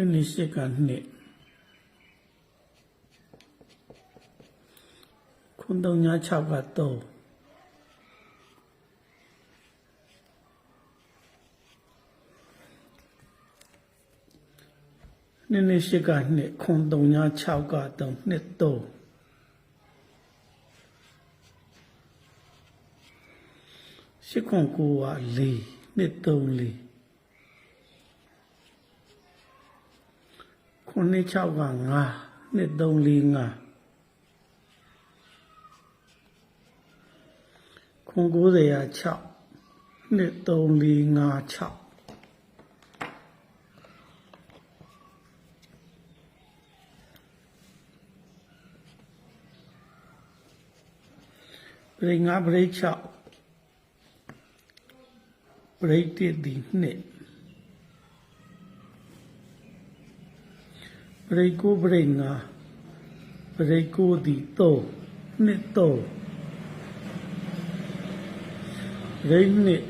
နှစ်နှစ်ရှစ်ကနှစ်ခုသုံးညာ6က3နှစ်နှစ်ရှစ်ကနှစ်ခုသုံးညာ6က3နှစ်3ရှစ်ခွန်ကိုက4နှစ်3 4 ခုနှစ်6က5နှစ်3 4 5ခု90က6နှစ်3 4 5 6ပရိငါပရိ ပရိတိတိနှစ်ပရိကိုပရိငါပရိကိုတိ3နှစ်3ပရိနှစ်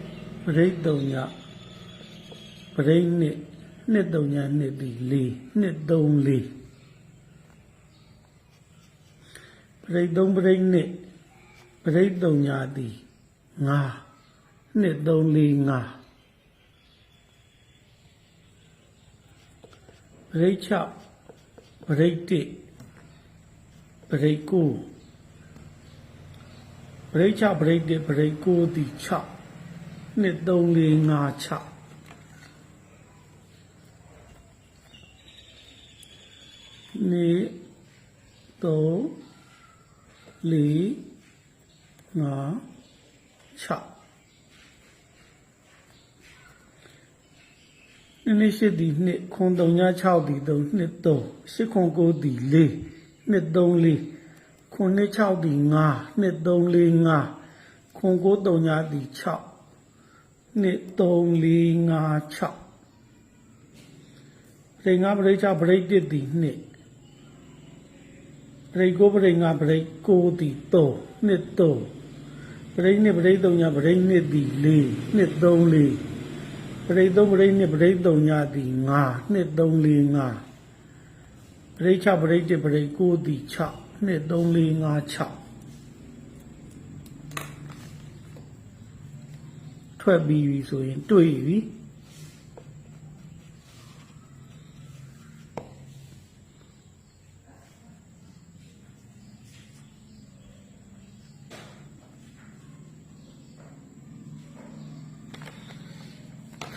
ပရိတုံညပရိနှစ်နှစ်တုံညနှစ်တိ4နှစ်3 4ပရိသုံးပရိနှစ်ပရိတုံညာတိ5နှစ်3 4 5ပရိ6 ပရိတိပရိကိုပရိ6ပရိတိပရိကိုတိ6နှစ်3 4 5 6နေ့3 4 5 6 နည်းနည်းရှိသည်နှစ်ခွန်3ည6သည်3နှစ်3ရှစ်ခွန်9သည်4နှစ်3 4ခွန်နှစ်6သည်5နှစ်3 4 5ခွန်9 3ညသည်6နှစ်3 4 5 6ပရိငါပရိချပရိတစ်သည်နှစ်ပရိကိုပရိငါပရိကိုသည်3နှစ်3ပရိနှစ်ပရိ3ညပရိနှစ်သည်4နှစ်3 4 ပရိသုံးပရိနှစ်ပရိသုံးညသည်5နှစ်3 4 5ပရိချပရိတစ်ပရိကိုသည်6နှစ်3 4 5 6ထွက်ပြီးပြီဆိုရင်တွေ့ပြီ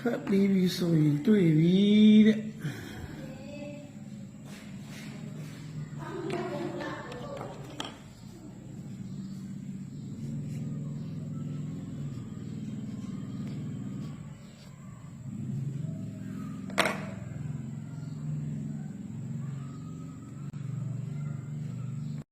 ထွက်ပြီးပြီဆိုရင်တွေ့ပြီတဲ့